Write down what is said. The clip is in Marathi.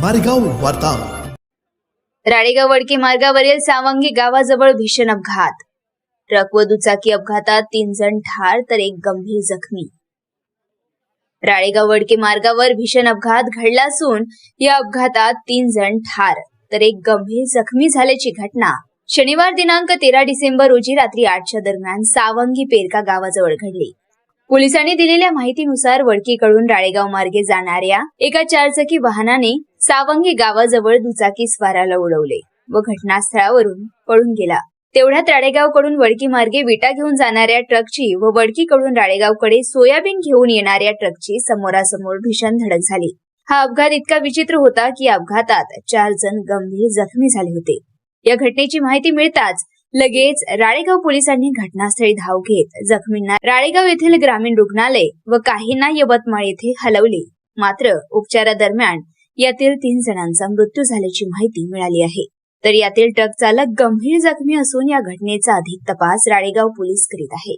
मारेगाव वार्ता. राळेगाव वडकी मार्गावरील सावंगी गावाजवळ भीषण अपघात. ट्रक व दुचाकी अपघातात तीन जण ठार तर एक गंभीर जखमी. राळेगाव वडके मार्गावर भीषण अपघात घडला असून या अपघातात तीन जण ठार तर एक गंभीर जखमी झाल्याची घटना. शनिवार दिनांक तेरा डिसेंबर रोजी रात्री आठच्या दरम्यान सावंगी पेरका गावाजवळ घडली. पोलिसांनी दिलेल्या माहितीनुसार वडकीकडून राळेगाव मार्गे जाणाऱ्या एका चारचाकी वाहनाने सावंगी गावाजवळ दुचाकी स्वाराला उडवले व घटनास्थळावरून पळून गेला. तेवढ्यात राळेगावकडून वडकी मार्गे विटा घेऊन जाणाऱ्या ट्रकची व वडकीकडून राळेगावकडे सोयाबीन घेऊन येणाऱ्या ट्रकची समोरासमोर भीषण धडक झाली. हा अपघात इतका विचित्र होता की अपघातात चार जण गंभीर जखमी झाले होते. या घटनेची माहिती मिळताच लगेच राळेगाव पोलिसांनी घटनास्थळी धाव घेत जखमींना राळेगाव येथील ग्रामीण रुग्णालय व काहींना यवतमाळ येथे हलवले. मात्र उपचारादरम्यान यातील तीन जणांचा मृत्यू झाल्याची माहिती मिळाली आहे. तर यातील ट्रक चालक गंभीर जखमी असून या घटनेचा अधिक तपास राळेगाव पोलीस करीत आहे.